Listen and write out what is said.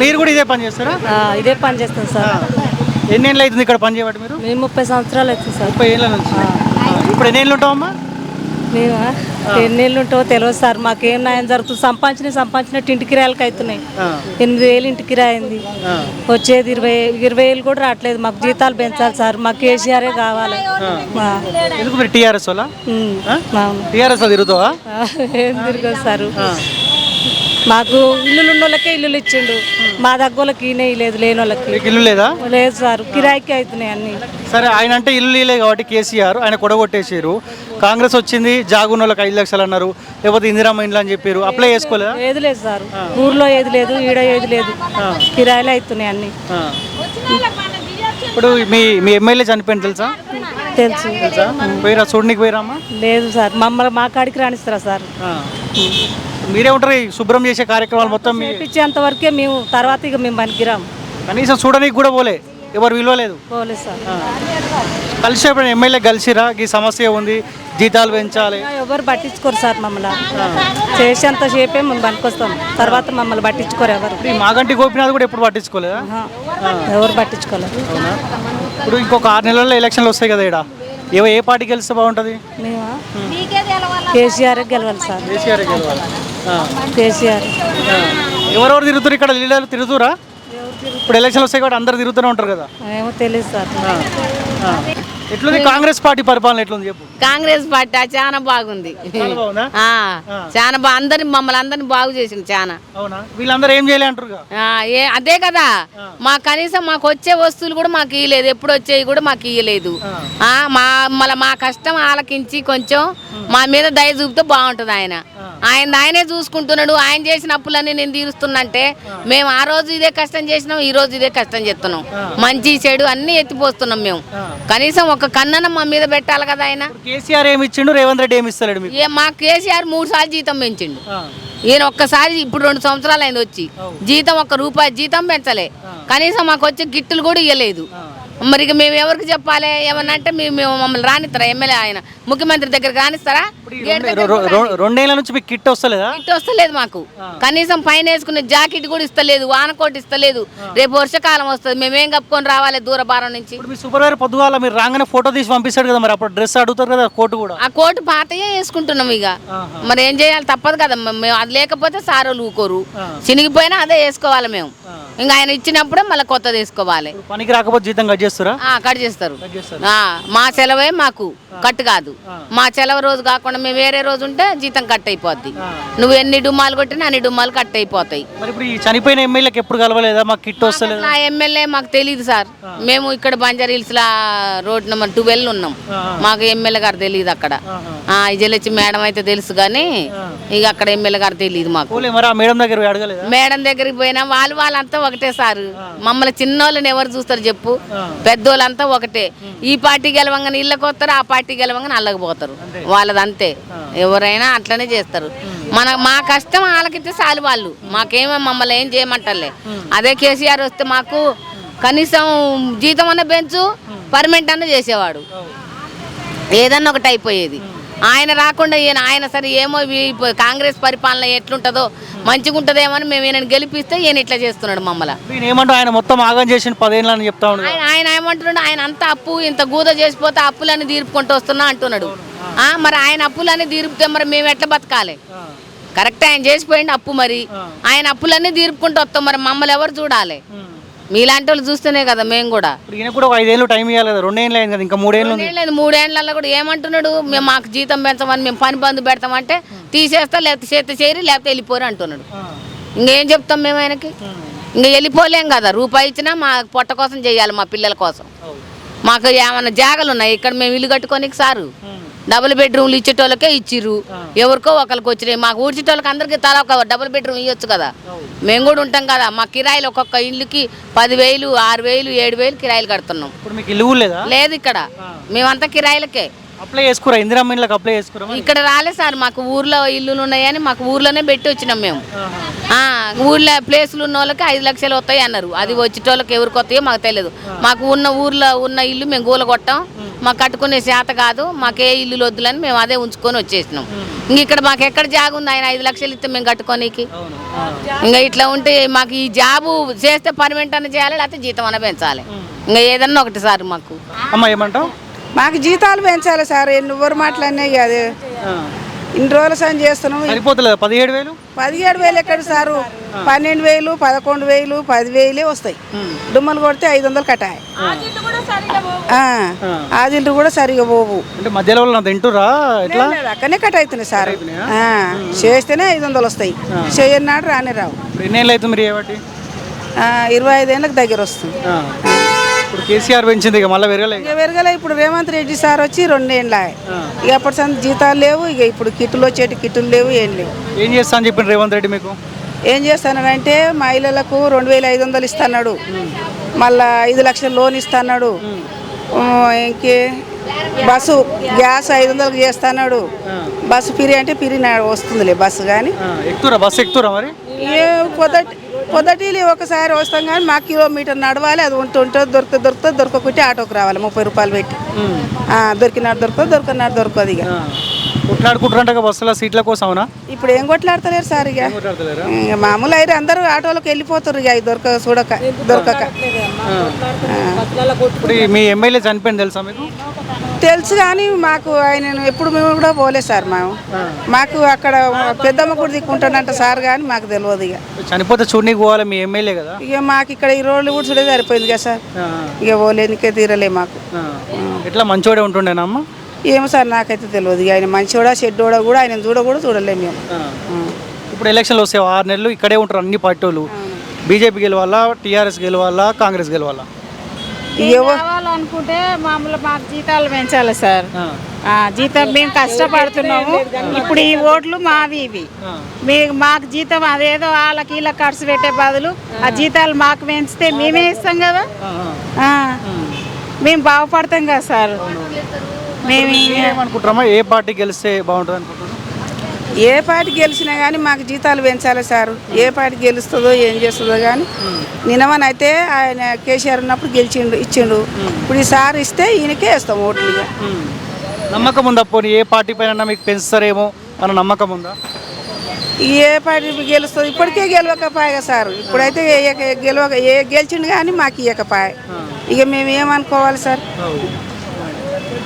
మీరు కూడా ఇదే పని చేస్తారా? ఇదే పని చేస్తాం సార్. ఎన్ని ఏళ్ళు అవుతుంది ఇక్కడ పని చేయబట్టి మీరు? మేము ముప్పై సంవత్సరాలు అవుతుంది సార్. ముప్పై ఏళ్ళ నుంచి. ఇప్పుడు ఎన్ని ఏళ్ళు ఉంటావమ్మా? మేము? ఎన్ని నెలలు ఉంటావో తెలియదు సార్. మాకేం న్యాయం జరుగుతుంది. సంపాదించిన సంపాదించినట్టు ఇంటి కిరాయిలకు అవుతున్నాయి. ఎనిమిది వేలు ఇంటి కిరాయి అయింది. వచ్చేది ఇరవై ఇరవై వేలు కూడా రావట్లేదు. మాకు జీతాలు పెంచాలి సార్. మాకు కేసీఆరే కావాలి. టీఆర్ఎస్ టీఆర్ఎస్ తిరుగుతావా? ఏం తిరగదు సార్. మాకు ఇల్లులు ఉన్న వాళ్ళకే ఇల్లులు ఇచ్చిండు మా దగ్గరకి ఈయన లేదు లేని వాళ్ళకి మీకు ఇల్లు లేదా? లేదు సార్ కిరాయికి అవుతున్నాయి అన్ని. సరే ఆయన అంటే ఇల్లు లేలే కాబట్టి కేసీఆర్ ఆయన కొడగొట్టేసారు కాంగ్రెస్ వచ్చింది జాగున్న వాళ్ళకి ఐదు లక్షలు అన్నారు లేకపోతే ఇందిరామ్మ ఇండ్లు అని చెప్పారు అప్లై చేసుకోలేదా? ఏది లేదు సార్. ఊర్లో ఏది లేదు ఈడ ఏది లేదు. కిరాయిలు అవుతున్నాయి అన్ని. ఇప్పుడు మీ మీ ఎమ్మెల్యే చనిపోయింది తెలుసా? తెలుసు. తెలుసా? పోయిరా చూడనికి పోయిరామ్మా? లేదు సార్. మమ్మల్ని మా కాడికి రాణిస్తారా సార్. మీరే ఉంటారు శుభ్రం చేసే కార్యక్రమాలు మొత్తం చేపించేంత వరకే మేము తర్వాత ఇక మేము పనికిరాం కనీసం చూడడానికి కూడా పోలే. ఎవరు విలువలేదు. సార్. కలిసి ఎమ్మెల్యే కలిసిరా? ఈ సమస్య ఉంది. జీతాలు పెంచాలి. ఎవరు పట్టించుకోరు సార్ మమ్మల్ని. చేసేంత సేపే మేము పనికొస్తాం తర్వాత మమ్మల్ని పట్టించుకోరు ఎవరు. మాగంటి గోపినాథ్ కూడా ఎప్పుడు పట్టించుకోలేదా. ఎవరు పట్టించుకోలేరు ఇప్పుడు ఇంకొక ఆరు నెలల్లో ఎలక్షన్లు వస్తాయి కదా ఇక్కడ ఏ ఏ పార్టీ గెలిస్తే బాగుంటుంది? మేమా? కేసీఆర్ గెలవాలి సార్. కేసీఆర్ గెలవాలి. ఆ. కేసీఆర్. ఆ. ఎవరెవరు తిరుగుతారు ఇక్కడ? లీడర్లు తిరుగుతురా? ఇప్పుడు ఎలక్షన్లు వస్తాయి కాబట్టి అందరు తిరుగుతూనే ఉంటారు కదా? ఏమో తెలియదు సార్. ఆ. ఎట్లుంది? కాంగ్రెస్ పార్టీ పరిపాలన ఎట్లుంది చెప్పు. కాంగ్రెస్ పార్టీ చాలా బాగుంది. చాలా బాగుందా? ఆ, చాలా బా అందరిని మమ్మల్ని అందరిని బాగు చేసింది చాలా అవునా? వీళ్ళందరూ ఏం చేయలే అంటారు ఆ, ఏ అదే కదా. మా కనీసం మాకు వచ్చే వస్తువులు కూడా మాకు ఇయ్యలేదు. ఎప్పుడు వచ్చేవి కూడా మాకు ఇయ్యలేదు. ఆ, మా మళ్ళీ మా కష్టం ఆలకించి కొంచెం మా మీద దయ చూపితే బాగుంటుంది ఆయన. ఆయన ఆయనే చూసుకుంటున్నాడు. ఆయన చేసిన అప్పులన్నీ నేను తీరుస్తున్నంటే మేము ఆ రోజు ఇదే కష్టం చేసినాం ఈ రోజు ఇదే కష్టం చేస్తున్నాం. మంచి చెడు అన్ని ఎత్తిపోస్తున్నాం మేము. కనీసం ఒక కన్నన మా మీద పెట్టాలి కదా ఆయన. కేసీఆర్ ఏమి ఇచ్చిండు? రేవంత్ రెడ్డి ఏమి ఏ మా కేసీఆర్ మూడు సార్లు జీతం పెంచిండు. ఈయన ఒక్కసారి ఇప్పుడు రెండు సంవత్సరాలు అయింది వచ్చి. జీతం ఒక్క రూపాయి జీతం పెంచలే. కనీసం మాకు వచ్చే గిట్టులు కూడా ఇవ్వలేదు మరి ఇక మేము ఎవరికి చెప్పాలి? ఏమన్నా అంటే మేము మేము మమ్మల్ని రానిస్తారా? ఎమ్మెల్యే ఆయన ముఖ్యమంత్రి దగ్గరికి రానిస్తారా? దగ్గర రొ- రొ- రెండేళ్ళ నుంచి మీకు కిట్ వస్తలేదా? గిట్టు వస్తలేదు మాకు. కనీసం పైన వేసుకునే జాకెట్ కూడా ఇస్తలేదు వానకోట్ ఇస్తలేదు. రేపు వర్షాకాలం వస్తుంది మేమేం కప్పుకొని రావాలి దూర భారం నుంచి? మీ సూపర్వైజర్ పొద్దుగాల మీరు రాగానే ఫోటో తీసి పంపిస్తాడు కదా మరి అప్పుడు డ్రెస్ అడుగుతారు కదా కోటు కూడా. ఆ కోటు పాతయే వేసుకుంటున్నాం ఇక. మరి ఏం చేయాలి? తప్పదు కదా మేము అది లేకపోతే సారోలు ఊకోరు. చినిగిపోయినా అదే వేసుకోవాలి మేము. ఇంకా ఆయన ఇచ్చినప్పుడే మళ్ళీ కొత్తది వేసుకోవాలి. పనికి రాకపోతే జీతం కట్ చేస్తారా? కట్ చేస్తారు. మా సెలవే మాకు. కట్ కాదు. మా సెలవు రోజు కాకుండా మేము వేరే రోజు ఉంటే జీతం కట్ అయిపోద్ది. నువ్వు ఎన్ని డుమ్మాలు కొట్టినా అన్ని డుమ్మాలు కట్ అయిపోతాయి. మరి ఇప్పుడు ఈ చనిపోయిన ఎమ్మెల్యేకి ఎప్పుడు కలవలేదా? మాకు కిట్ వస్తలేదు? నా ఎమ్మెల్యే మాకు తెలియదు సార్. మేము ఇక్కడ బంజారా హిల్స్ లా రోడ్ నెంబర్ ట్వెల్వ్ ఉన్నాం. మాకు ఎమ్మెల్యే గారు తెలియదు అక్కడ. ఆ. ఇజలచ్చి మేడం అయితే తెలుసు కానీ ఇక అక్కడ ఎమ్మెల్యే గారు తెలియదు మాకు. మేడం దగ్గర మేడం దగ్గరికి పోయినా వాళ్ళు వాళ్ళంతా ఒకటే సార్. మమ్మల్ని చిన్నోళ్ళని ఎవరు చూస్తారు చెప్పు. పెద్దోళ్ళంతా ఒకటే. ఈ పార్టీ గెలవంగానే ఇళ్ళకి వస్తారు ఆ పార్టీ గెలవంగానే అల్లకి పోతారు. వాళ్ళది అంతే ఎవరైనా అట్లనే చేస్తారు. మన మా కష్టం ఆలకితే చాలు వాళ్ళు. మాకేమో మమ్మల్ని ఏం చేయమంటారులే అదే కేసీఆర్ వస్తే మాకు కనీసం జీతం అన్న పెంచు పర్మనెంట్ అన్న చేసేవాడు. ఏదన్నా ఒకటి అయిపోయేది. ఆయన రాకుండా ఈయన ఆయన సరే ఏమో కాంగ్రెస్ పరిపాలన ఎట్లుంటుందో మంచిగా ఉంటుందేమో అని మేము ఈయన గెలిపిస్తే ఈయన ఇట్లా చేస్తున్నాడు మమ్మల్ని. ఆయన మొత్తం ఆగం చేసిన పదేళ్ళు అని చెప్తా ఆయన ఆయన ఏమంటున్నాడు? ఆయన అంత అప్పు ఇంత గూద చేసిపోతే అప్పులన్నీ తీర్పుకుంటూ వస్తున్నా అంటున్నాడు. ఆ, మరి ఆయన అప్పులన్నీ తీర్పితే మరి మేము ఎట్లా బతకాలి? కరెక్ట్ ఆయన చేసిపోయింది అప్పు మరి. ఆయన అప్పులన్నీ తీర్పుకుంటూ వస్తాం మరి మమ్మల్ని ఎవరు చూడాలి? మీలాంటి వాళ్ళు చూస్తేనే కదా మేము కూడా. ఇప్పుడు ఈయన కూడా ఒక ఐదేళ్ళు టైం ఇవ్వాలి కదా రెండేళ్ళు అయింది కదా ఇంకా మూడేళ్ళు ఉంది. లేదు మూడేళ్ళలో కూడా ఏమంటున్నాడు? మేము మాకు జీతం పెంచమని మేము పని బంధు పెడతామంటే తీసేస్తా లేకపోతే చేత చేరి లేకపోతే వెళ్ళిపోరు అంటున్నాడు. ఇంకేం చెప్తాం మేము ఆయనకి? ఇంకా వెళ్ళిపోలేం కదా రూపాయి ఇచ్చినా మా పొట్ట కోసం చేయాలి మా పిల్లల కోసం. మాకు ఏమన్నా జాగలు ఉన్నాయి? ఇక్కడ మేము ఇల్లు కట్టుకోనికి సారు. డబుల్ బెడ్రూమ్లు ఇచ్చేటోళ్ళకే ఇచ్చిర్రు. ఎవరికో ఒకరికి వచ్చినాయి. మాకు ఊడ్చేటోళ్ళకి అందరికీ తలా ఒక డబుల్ బెడ్రూమ్ ఇవ్వచ్చు కదా. మేము కూడా ఉంటాం కదా. మా కిరాయిలు ఒక్కొక్క ఇల్లుకి పదివేలు ఆరు వేలు ఏడు వేలు కిరాయిలు కడుతున్నాం. లేదు? ఇక్కడ. మేమంతా కిరాయిలకే. అప్లై చేసుకురా ఇందిరమ్మ ఇండ్లకు అప్లై చేసుకురా? ఇక్కడ రాలే సార్ మాకు ఊర్లో ఇల్లులు ఉన్నాయని మాకు ఊర్లోనే పెట్టి వచ్చినాం మేము. ఆ, ఊర్లో ప్లేసులు ఉన్న వాళ్ళకి ఐదు లక్షలు వస్తాయి అన్నారు. అది వచ్చేటోళ్ళకి ఎవరికి వస్తాయో మాకు తెలియదు మాకు ఉన్న ఊర్లో ఉన్న ఇల్లు మేము గూలగొట్టాం మాకు కట్టుకునే శాత కాదు. మాకు ఏ ఇల్లు వద్దులని మేము అదే ఉంచుకొని వచ్చేసినాం. ఇంక ఇక్కడ మాకు ఎక్కడ జాగ ఉంది? ఆయన ఐదు లక్షలు ఇస్తే మేము కట్టుకోనీకి. అవును. ఆ. ఇంకా ఇట్లా ఉంటే మాకు ఈ జాబు చేస్తే పర్మనెంట్ అన్న చేయాలి లేకపోతే జీతం అన్న పెంచాలి. ఇంకా ఏదన్నా ఒకటి సార్ మాకు. అమ్మ ఏమంటావు? మాకు జీతాలు పెంచాలి సార్. ఎన్ని మాటలన్నీ కాదు ఆ. ఇన్ని రోజుల సాయం చేస్తున్నాం. సరిపోతలేదా పదిహేడు వేలు? పదిహేడు వేలు ఎక్కడ సారు? పన్నెండు వేలు పదకొండు వేలు పది వేలే వస్తాయి. డుమ్మలు కొడితే ఐదు వందలు కట్టాయి ఆదిల్లు కూడా సరిగా పోవు. అంటే మధ్యలో తింటురా అక్కడనే కట్ అవుతున్నాయి సార్. ఆ, చేస్తేనే ఐదు వందలు వస్తాయి. చేయన్నాడు రానే రావు. ఇప్పుడు ఎన్ని ఏళ్ళు అవుతుంది ఇరవై ఐదేళ్ళకి దగ్గర వస్తుంది. ఆ. ఇప్పుడు కేసీఆర్ పెంచింది ఇక మళ్ళీ పెరగలే ఇక. పెరగలే ఇప్పుడు రేవంత్ రెడ్డి సార్ వచ్చి రెండేళ్ళ ఇక అప్పటి సంది జీతాలు లేవు ఇక ఇప్పుడు కిట్టులు వచ్చేటి కిట్టులు లేవు ఏం లేవు. ఏం చేస్తా అని చెప్పిండు రేవంత్ రెడ్డి మీకు? ఏం చేస్తానంటే మహిళలకు రెండు వేల ఐదు వందలు ఇస్తున్నాడు. మళ్ళా ఐదు లక్షలు లోన్ ఇస్తున్నాడు. ఇంకే బస్సు గ్యాస్ ఐదు వందలకు చేస్తున్నాడు. బస్సు పిరి అంటే నా- వస్తుందిలే బస్సు కానీ. ఎక్కుతురా బస్సు ఎక్కుతురా మరి? ఏ పొద్దుటిలి ఒకసారి వస్తాం కానీ మా కిలోమీటర్ నడవాలి. అది ఉంటూ ఉంటుంది దొరికితే దొరికితే దొరకకుంటే ఆటోకి రావాలి. ముప్పై రూపాయలు పెట్టి. ఆ, దొరికినాడు దొరకదు దొరికినాడు దొరకదు ఇక. కొట్లాడుకుంటారంట బస్సుల సీట్ల కోసం అవునా? ఇప్పుడు ఏం కొట్లాడతలేరు సార్ ఇక. మామూలు అయితే అందరూ ఆటోలకు వెళ్ళిపోతారు ఇక దొరక చూడక దొరకక. మీ ఎమ్మెల్యే చనిపోయింది తెలుసా మీకు? తెలుసు కానీ మాకు ఆయన ఎప్పుడు మేము కూడా పోలేదు సార్ మేము మాకు అక్కడ పెద్దమ్మ గుడి దిక్కుంటానంట సార్ కానీ మాకు తెలియదు ఇక. చనిపోతే చూడనీకి పోవాలి మీ ఎమ్మెల్యే కదా? ఇక మాకు ఇక్కడ ఈ రోడ్లు కూడా చూడే సరిపోయింది కదా సార్. ఇక పోలేనికే తీరలే మాకు. ఎట్లా మంచోడే ఉంటుండేనా అమ్మ? ఏమో సార్ నాకైతే తెలియదు ఇక ఆయన మంచివాడా చెడ్డోడా కూడా ఆయన చూడ కూడా చూడలేము మేము. ఇప్పుడు ఎలక్షన్లు వస్తే ఆరు నెలలు ఇక్కడే ఉంటారు అన్ని పార్టీలు. బీజేపీ గెలవాలా టీఆర్ఎస్ గెలవాలా కాంగ్రెస్ గెలవాలా? కావాలనుకుంటే మామూలు మాకు జీతాలు పెంచాలి సార్. జీతం మేము కష్టపడుతున్నాము. ఇప్పుడు ఈ ఓట్లు మావి ఇవి. మీ మాకు జీతం అదేదో వాళ్ళకి వీళ్ళకి ఖర్చు పెట్టే బదులు ఆ జీతాలు మాకు పెంచితే మేమే ఇస్తాం కదా? ఆ, ఆ. ఆ, మేము బాగుపడతాం కదా సార్. మేము ఏ పార్టీ గెలిస్తే బాగుంటుంది అనుకుంటున్నారు ఏ పార్టీ గెలిచినా కానీ మాకు జీతాలు పెంచాలి సార్. ఏ పార్టీ గెలుస్తుందో ఏం చేస్తుందో కానీ నినవనైతే ఆయన కేసీఆర్ ఉన్నప్పుడు గెలిచిండు ఇచ్చిండు. ఇప్పుడు ఈ సార్ ఇస్తే ఈయనకే వేస్తాం ఓట్లు నమ్మకం ఉందా పోనీ? ఏ పార్టీ పైన మీకు పెంచుతారేమో అన్న నమ్మకం ఉందా? ఏ పార్టీ గెలుస్తుంది ఇప్పటికే గెలవకపాయ సార్. ఇప్పుడైతే గెలవక ఏ గెలిచిండు కానీ మాకు ఇవ్వకపాయ ఇక మేము ఏమనుకోవాలి సార్?